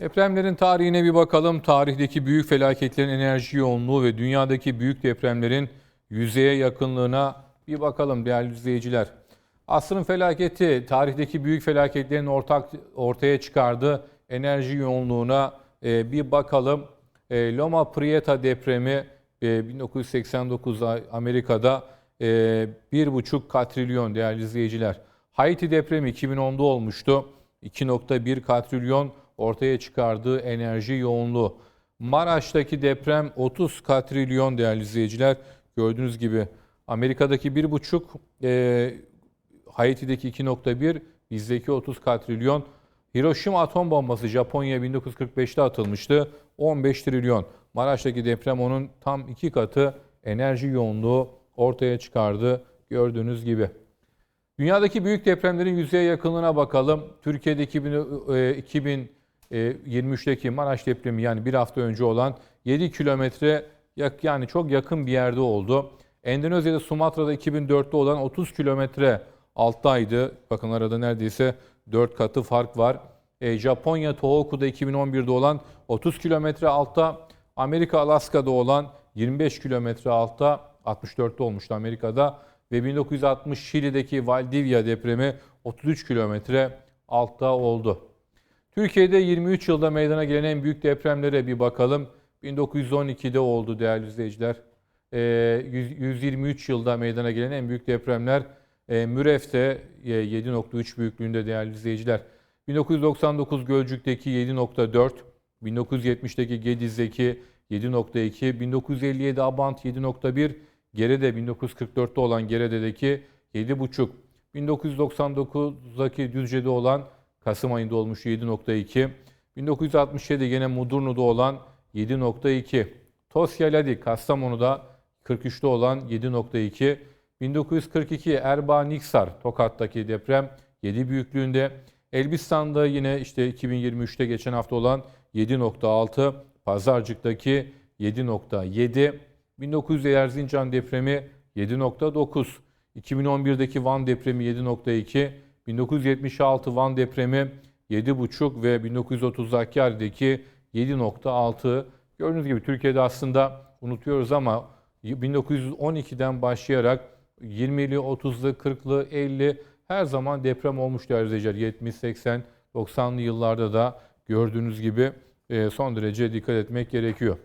Depremlerin tarihine bir bakalım. Tarihteki büyük felaketlerin enerji yoğunluğu ve dünyadaki büyük depremlerin yüzeye yakınlığına bir bakalım değerli izleyiciler. Asrın felaketi tarihteki büyük felaketlerin ortak ortaya çıkardığı enerji yoğunluğuna e, bir bakalım. E, Loma Prieta depremi e, 1989 Amerika'da e, 1,5 katrilyon değerli izleyiciler. Haiti depremi 2010'da olmuştu. 2.1 katrilyon ortaya çıkardığı enerji yoğunluğu. Maraş'taki deprem 30 katrilyon değerli izleyiciler. Gördüğünüz gibi Amerika'daki 1,5, e, Haiti'deki 2,1, bizdeki 30 katrilyon. Hiroşima atom bombası Japonya 1945'te atılmıştı. 15 trilyon. Maraş'taki deprem onun tam iki katı enerji yoğunluğu ortaya çıkardı gördüğünüz gibi. Dünyadaki büyük depremlerin yüzeye yakınına bakalım. Türkiye'de 2000, 2000 ee, 23'teki Maraş depremi yani bir hafta önce olan 7 kilometre yani çok yakın bir yerde oldu. Endonezya'da Sumatra'da 2004'te olan 30 kilometre alttaydı. Bakın arada neredeyse 4 katı fark var. E, Japonya Tohoku'da 2011'de olan 30 kilometre altta. Amerika Alaska'da olan 25 kilometre altta 64'te olmuştu Amerika'da. Ve 1960 Şili'deki Valdivia depremi 33 kilometre altta oldu. Türkiye'de 23 yılda meydana gelen en büyük depremlere bir bakalım. 1912'de oldu değerli izleyiciler. Ee, 100 123 yılda meydana gelen en büyük depremler e, Müref'te e, 7.3 büyüklüğünde değerli izleyiciler. 1999 Gölcük'teki 7.4, 1970'teki Gediz'deki 7.2, 1957 Abant 7.1, Gerede 1944'te olan Gerede'deki 7.5, 1999'daki Düzce'de olan Kasım ayında olmuş 7.2, 1967 gene Mudurnu'da olan 7.2, Tosya Ladi Kastamonu'da 43'te olan 7.2, 1942 Erbaa Niksar Tokat'taki deprem 7 büyüklüğünde, Elbistan'da yine işte 2023'te geçen hafta olan 7.6, Pazarcık'taki 7.7, 1900 Erzincan depremi 7.9, 2011'deki Van depremi 7.2, 1976 Van depremi 7.5 ve 1930 Hakkari'deki 7.6. Gördüğünüz gibi Türkiye'de aslında unutuyoruz ama 1912'den başlayarak 20'li, 30'lu, 40'lı, 50 her zaman deprem olmuş değerli izleyiciler. 70, 80, 90'lı yıllarda da gördüğünüz gibi e, son derece dikkat etmek gerekiyor.